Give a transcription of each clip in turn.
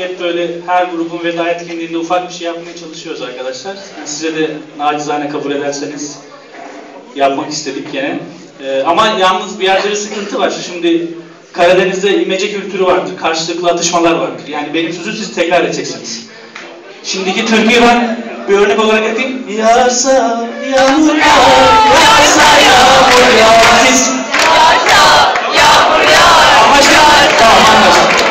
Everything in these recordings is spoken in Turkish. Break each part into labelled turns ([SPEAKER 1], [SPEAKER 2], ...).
[SPEAKER 1] hep böyle her grubun veda etkinliğinde ufak bir şey yapmaya çalışıyoruz arkadaşlar. Yani size de nacizane kabul ederseniz yapmak istedik gene. Ee, ama yalnız bir yerde bir sıkıntı var. Şimdi Karadeniz'de imece kültürü vardır. Karşılıklı atışmalar vardır. Yani benim sözü siz tekrar edeceksiniz. Şimdiki türküyü ben bir örnek olarak yapayım. Yağsa yağmur yağar, yağsa yağmur yağar. Siz Amaç ne? Tamam anlaşıldı.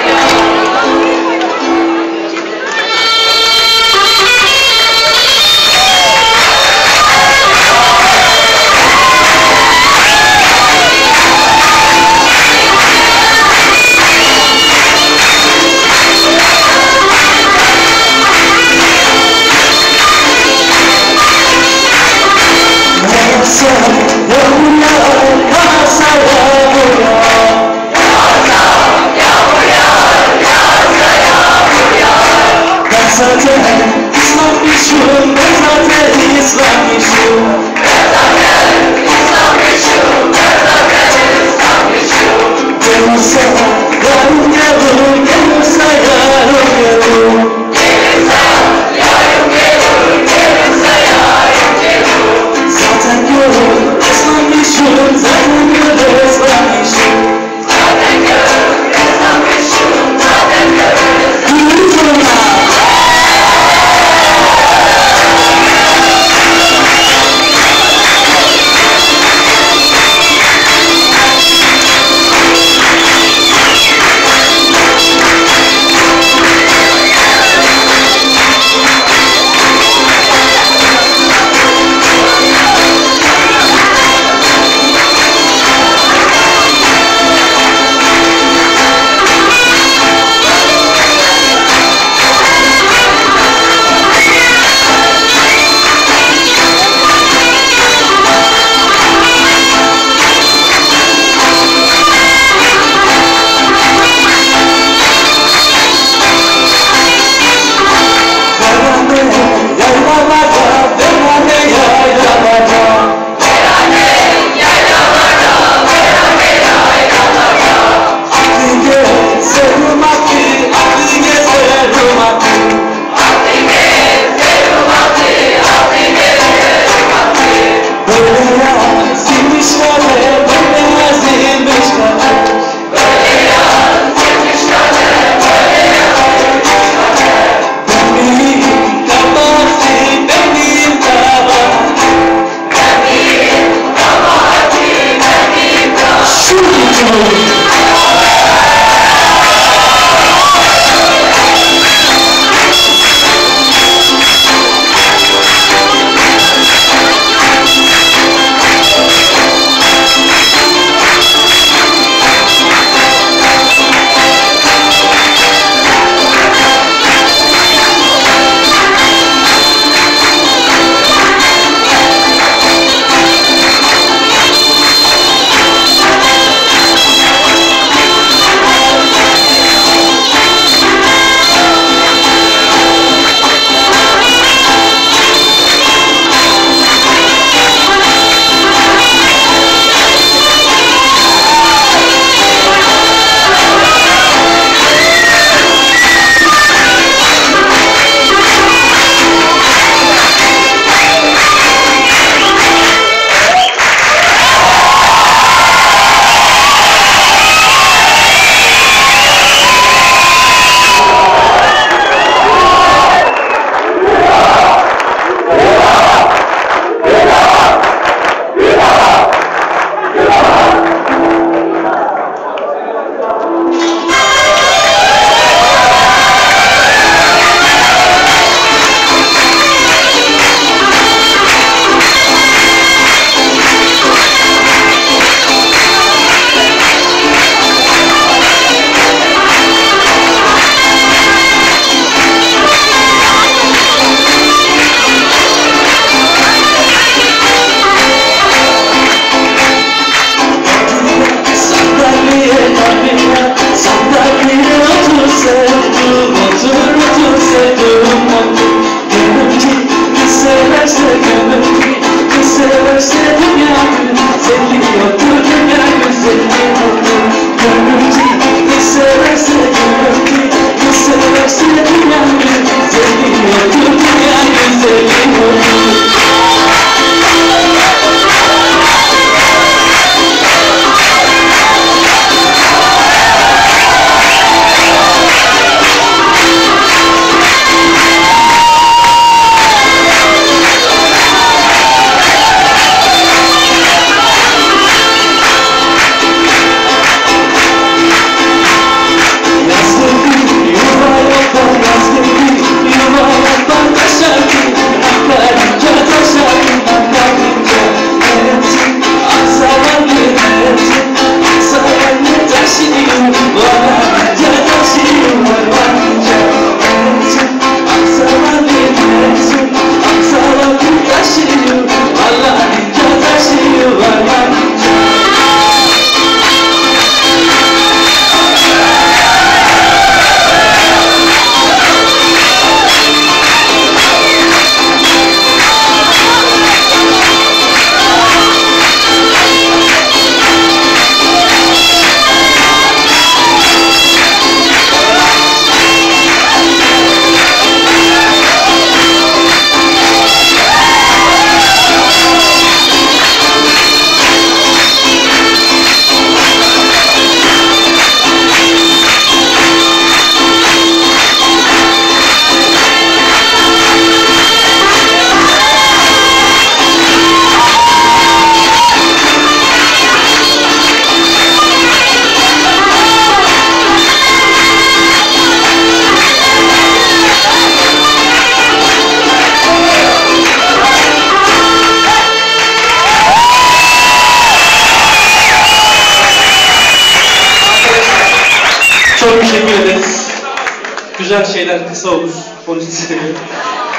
[SPEAKER 1] Güzel şeyler kısa olur. Onun için söylüyorum.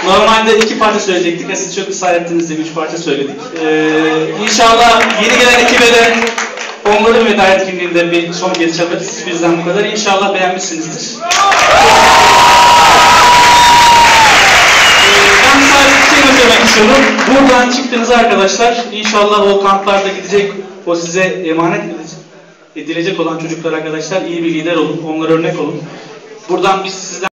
[SPEAKER 1] Normalde iki parça söyleyecektik. Siz çok ısrar ettiniz diye üç parça söyledik. Ee, inşallah yeni gelen ekibe de onların veda etkinliğinde bir son kez çalarız. Bizden bu kadar. İnşallah beğenmişsinizdir. Ben sadece şey söylemek istiyorum. Buradan çıktınız arkadaşlar. İnşallah o kamplarda gidecek, o size emanet edilecek olan çocuklar arkadaşlar iyi bir lider olun, onlara örnek olun. Buradan biz sizden